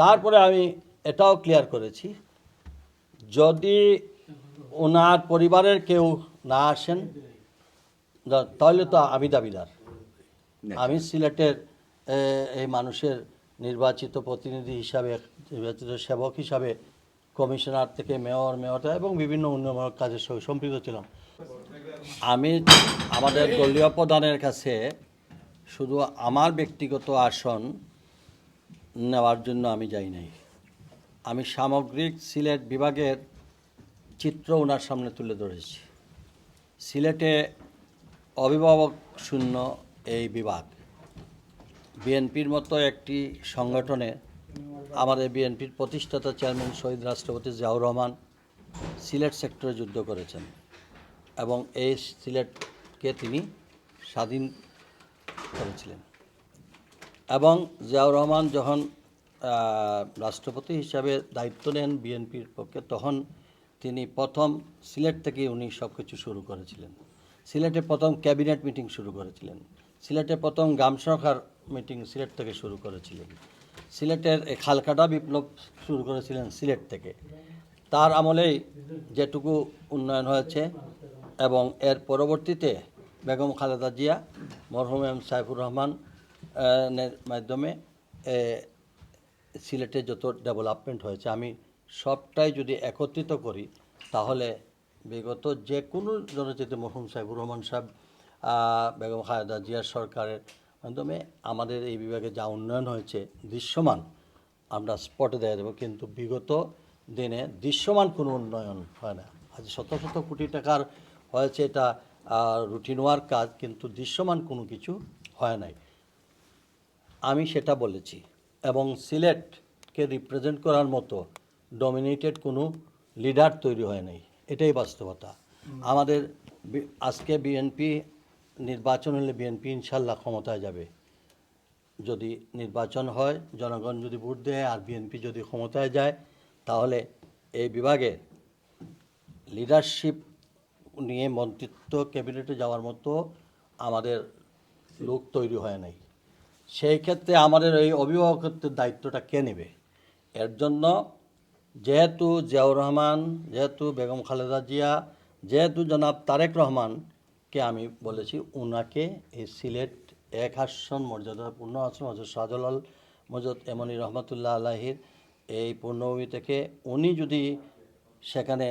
তারপরে আমি এটাও ক্লিয়ার করেছি। যদি ওনার পরিবারের কেউ না আসেন তাহলে তো আমি দাবিদার। আমি সিলেটের এই মানুষের নির্বাচিত প্রতিনিধি হিসাবে নির্বাচিত সেবক হিসাবে কমিশনার থেকে মেয়র মেয়রটা এবং বিভিন্ন উন্নয়নমূলক কাজের সঙ্গে সম্পৃক্ত ছিলাম। আমি আমাদের দলীয় প্রধানের কাছে শুধু আমার ব্যক্তিগত আসন নেওয়ার জন্য আমি যাই নাই। আমি সামগ্রিক সিলেট বিভাগের চিত্র ওনার সামনে তুলে ধরেছি। সিলেটে অভিভাবক শূন্য এই বিভাগ। বিএনপির মতো একটি সংগঠনে আমাদের বিএনপির প্রতিষ্ঠাতা চেয়ারম্যান শহীদ রাষ্ট্রপতি জিয়াউর রহমান সিলেট সেক্টরে যুদ্ধ করেছেন এবং এই সিলেটকে তিনি স্বাধীন করেছিলেন। এবং জিয়াউর রহমান যখন রাষ্ট্রপতি হিসাবে দায়িত্ব নেন বিএনপির পক্ষে, তখন তিনি প্রথম সিলেট থেকে উনি সব কিছু শুরু করেছিলেন। সিলেটে প্রথম ক্যাবিনেট মিটিং শুরু করেছিলেন। সিলেটে প্রথম গ্রাম সরকার মিটিং সিলেট থেকে শুরু করেছিলেন। সিলেটের খালকাটা বিপ্লব শুরু করেছিলেন সিলেট থেকে। তার আমলেই যেটুকু উন্নয়ন হয়েছে এবং এর পরবর্তীতে বেগম খালেদা জিয়া, মরহুম এম সাইফুর রহমান মাধ্যমে সিলেটে যত ডেভেলপমেন্ট হয়েছে, আমি সবটাই যদি একত্রিত করি, তাহলে বিগত যে কোনো জনচিত মরহুম সাইফুর রহমান সাহেব বেগম খালেদা জিয়ার সরকারের মাধ্যমে আমাদের এই বিভাগে যা উন্নয়ন হয়েছে, দৃশ্যমান, আমরা স্পটে দেওয়া দেবো। কিন্তু বিগত দিনে দৃশ্যমান কোনো উন্নয়ন হয় না। আজ শত শত কোটি টাকার হয়েছে এটা রুটিন ওয়ার কাজ, কিন্তু দৃশ্যমান কোনো কিছু হয় নাই। আমি সেটা বলেছি এবং সিলেটকে রিপ্রেজেন্ট করার মতো ডমিনেটেড কোনো লিডার তৈরি হয় নাই। এটাই বাস্তবতা। আমাদের আজকে বিএনপি নির্বাচন হলে বিএনপি ইনশাল্লাহ ক্ষমতায় যাবে। যদি নির্বাচন হয়, জনগণ যদি ভোট দেয় আর বিএনপি যদি ক্ষমতায় যায়, তাহলে এই বিভাগে লিডারশিপ নিয়ে মন্ত্রিত্ব ক্যাবিনেটে যাওয়ার মতো আমাদের লোক তৈরি হয় নাই। সেই ক্ষেত্রে আমাদের এই অভিভাবকত্বের দায়িত্বটা কে নেবে? এর জন্য যেহেতু জিয়াউর রহমান, যেহেতু বেগম খালেদা জিয়া, যেহেতু জনাব তারেক রহমানকে আমি বলেছি ওনাকে এই সিলেট এক আসন মর্যাদাপূর্ণ আসন হজরত শাহজালাল মজদ এমনি রহমতুল্লাহ আলাহির এই পূর্ণভূমি থেকে উনি যদি সেখানে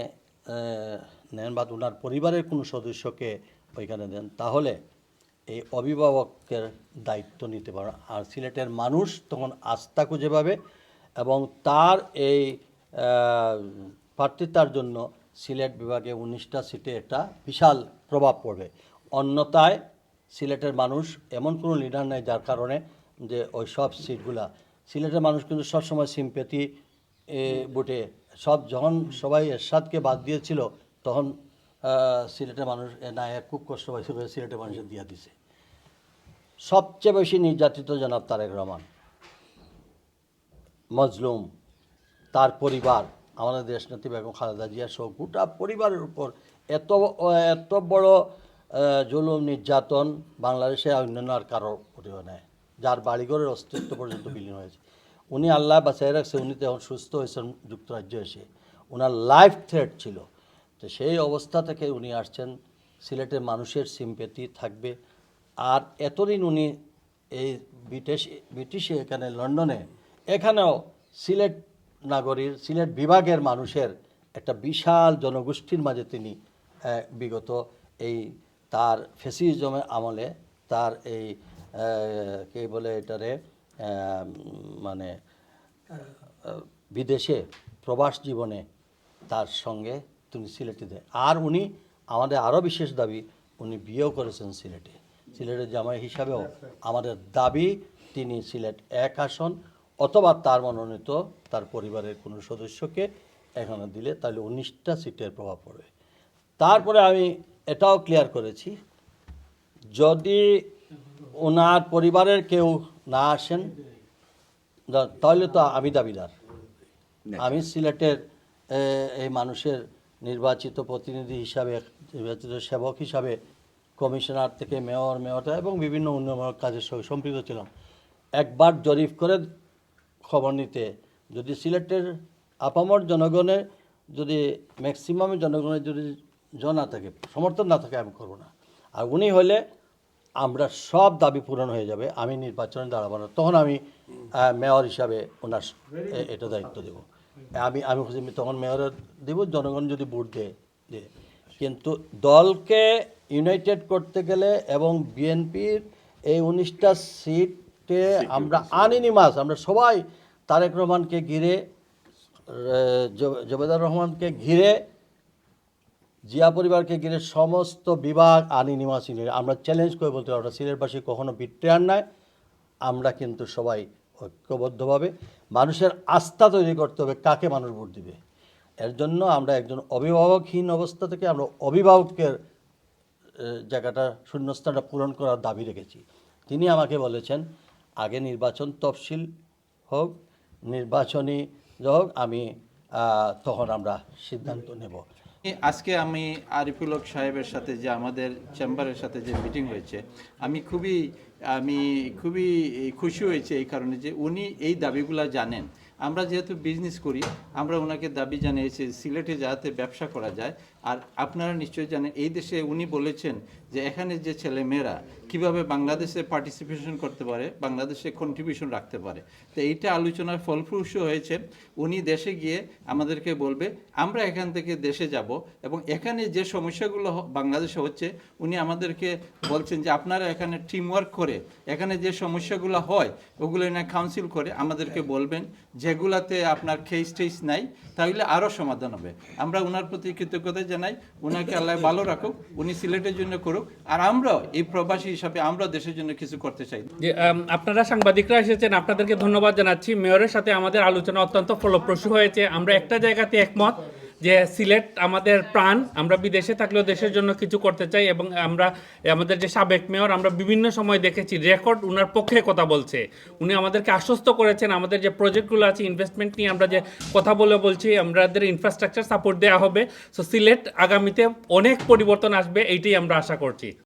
নেন বা ওনার পরিবারের কোনো সদস্যকে ওইখানে দেন, তাহলে এই অভিভাবকের দায়িত্ব নিতে পারে। আর সিলেটের মানুষ তখন আস্থা খুঁজে পাবে এবং তার এই প্রার্থিতার জন্য সিলেট বিভাগে উনিশটা সিটে একটা বিশাল প্রভাব পড়বে। অন্যথায় সিলেটের মানুষ এমন কোনো লিডার নেই যার কারণে যে ওই সব সিটগুলা, সিলেটের মানুষ কিন্তু সবসময় সিম্পেথি বুটে। সব যখন সবাই এরশাদকে বাদ দিয়েছিল, তখন সিলেটের মানুষ না খুব কষ্ট পাইছে সিলেটের মানুষের দিয়া দিছে। সবচেয়ে বেশি নির্যাতিত জনাব তারেক রহমান। মজলুম, তার পরিবার, আমাদের দেশনেত্রী বেগম খালেদা জিয়া সহ গোটা পরিবারের উপর এত এত বড় জুলুম, নির্যাতন বাংলাদেশে অন্যান্য আর কারোর প্রতিও নেয়, যার বাড়িঘরের অস্তিত্ব পর্যন্ত বিলীন হয়েছে। উনি আল্লাহ বাঁচাই রাখছে, উনি তখন সুস্থ হয়েছেন, যুক্তরাজ্য এসে। ওনার লাইফ থ্রেট ছিল। তো সেই অবস্থা থেকে উনি আসছেন। সিলেটের মানুষের সিম্পেথি থাকবে। আর এতদিন উনি এই ব্রিটিশ, ব্রিটিশে এখানে লন্ডনে, এখানেও সিলেট নাগরীর, সিলেট বিভাগের মানুষের একটা বিশাল জনগোষ্ঠীর মাঝে তিনি বিগত এই তার ফেসিজমের আমলে তার এই কে বলে এটারে মানে বিদেশে প্রবাস জীবনে তার সঙ্গে তিনি সিলেটে দেয়। আর উনি, আমাদের আরও বিশেষ দাবি, উনি বিয়েও করেছেন সিলেটে। সিলেটের জামাই হিসাবেও আমাদের দাবি তিনি সিলেট এক আসন অথবা তার মনোনীত তার পরিবারের কোনো সদস্যকে এখানে দিলে তাহলে উনিশটা সিটের প্রভাব পড়বে। তারপরে আমি এটাও ক্লিয়ার করেছি যদি ওনার পরিবারের কেউ না আসেন তাহলে তো আমি দাবিদার। আমি সিলেটের এই মানুষের নির্বাচিত প্রতিনিধি হিসাবে নির্বাচিত সেবক হিসাবে কমিশনার থেকে মেয়র মেয়রটা এবং বিভিন্ন উন্নয়নমূলক কাজের সঙ্গে সম্পৃক্ত ছিলাম। একবার জরিফ করে খবর নিতে। যদি সিলেটের আপামর জনগণের যদি ম্যাক্সিমাম জনগণের যদি জ না থাকে, সমর্থন না থাকে, আমি করব না। আর উনি হলে আমরা সব দাবি পূরণ হয়ে যাবে। আমি নির্বাচনে দাঁড়াবো না। তখন আমি মেয়র হিসাবে ওনার এটা দায়িত্ব দেব। আমি আমি তখন মেয়রের দেব, জনগণ যদি ভোট দেয়, দিয়ে। কিন্তু দলকে ইউনাইটেড করতে গেলে এবং বিএনপির এই উনিশটা সিটে আমরা আনিনিমাস আমরা সবাই তারেক রহমানকে ঘিরে জবেদার রহমানকে ঘিরে জিয়া পরিবারকে ঘিরে সমস্ত বিভাগ আনি নিবাসী নিয়ে আমরা চ্যালেঞ্জ করে বলতে পারব সিলেটবাসী কখনো বিট্রেয়ার নাই। আমরা কিন্তু সবাই ঐক্যবদ্ধভাবে মানুষের আস্থা তৈরি করতে হবে। কাকে মানুষ ভোট দিবে? এর জন্য আমরা একজন অভিভাবকহীন অবস্থা থেকে আমরা অভিভাবকের জায়গাটা, শূন্যস্থানটা পূরণ করার দাবি রেখেছি। তিনি আমাকে বলেছেন, আগে নির্বাচন তফসিল হোক, নির্বাচনী হোক, আমি তখন আমরা সিদ্ধান্ত নেব। আজকে আমি আরিফুল হক সাহেবের সাথে যে আমাদের চেম্বারের সাথে যে মিটিং হয়েছে, আমি খুবই আমি খুবই খুশি হয়েছে এই কারণে যে উনি এই দাবিগুলা জানেন। আমরা যেহেতু বিজনেস করি আমরা ওনাকে দাবি জানিয়েছি সিলেটে যাতে ব্যবসা করা যায় আর আপনারা নিশ্চয়ই জানেন, এই দেশে উনি বলেছেন যে এখানে যে ছেলে মেয়েরা কীভাবে বাংলাদেশে পার্টিসিপেশন করতে পারে, বাংলাদেশে কন্ট্রিবিউশন রাখতে পারে। তো এইটা আলোচনার ফলপ্রসূ হয়েছে। উনি দেশে গিয়ে আমাদেরকে বলবে, আমরা এখান থেকে দেশে যাব এবং এখানে যে সমস্যাগুলো বাংলাদেশে হচ্ছে, উনি আমাদেরকে বলছেন যে, আপনারা এখানে টিমওয়ার্ক করে, এখানে যে সমস্যাগুলো হয়, ওগুলো না কাউন্সিল করে আমাদেরকে বলবেন, যেগুলাতে আপনার কেস টেস নাই তাহলে আরও সমাধান হবে। আমরা ওনার প্রতি কৃতজ্ঞতা জানাই ওনাকে আল্লাহ ভালো রাখুক, উনি সিলেটের জন্য করুক। আর আমরাও, এই প্রবাসী হিসাবে আমরা দেশের জন্য কিছু করতে চাই। আপনারা সাংবাদিকরা এসেছেন, আপনাদেরকে ধন্যবাদ জানাচ্ছি। মেয়রের সাথে আমাদের আলোচনা অত্যন্ত ফলপ্রসূ হয়েছে। আমরা একটা জায়গাতে একমত যে সিলেট আমাদের প্রাণ, আমরা বিদেশে থাকলেও দেশের জন্য কিছু করতে চাই এবং আমরা, আমাদের যে সাবেক মেয়র, আমরা বিভিন্ন সময় দেখেছি, রেকর্ড উনার পক্ষে কথা বলছে। উনি আমাদেরকে আশ্বস্ত করেছেন, আমাদের যে প্রজেক্টগুলো আছে ইনভেস্টমেন্ট নিয়ে আমরা যে কথা বলে বলছি, আমাদের ইনফ্রাস্ট্রাকচার সাপোর্ট দেওয়া হবে। সো সিলেট আগামীতে অনেক পরিবর্তন আসবে, এইটাই আমরা আশা করছি।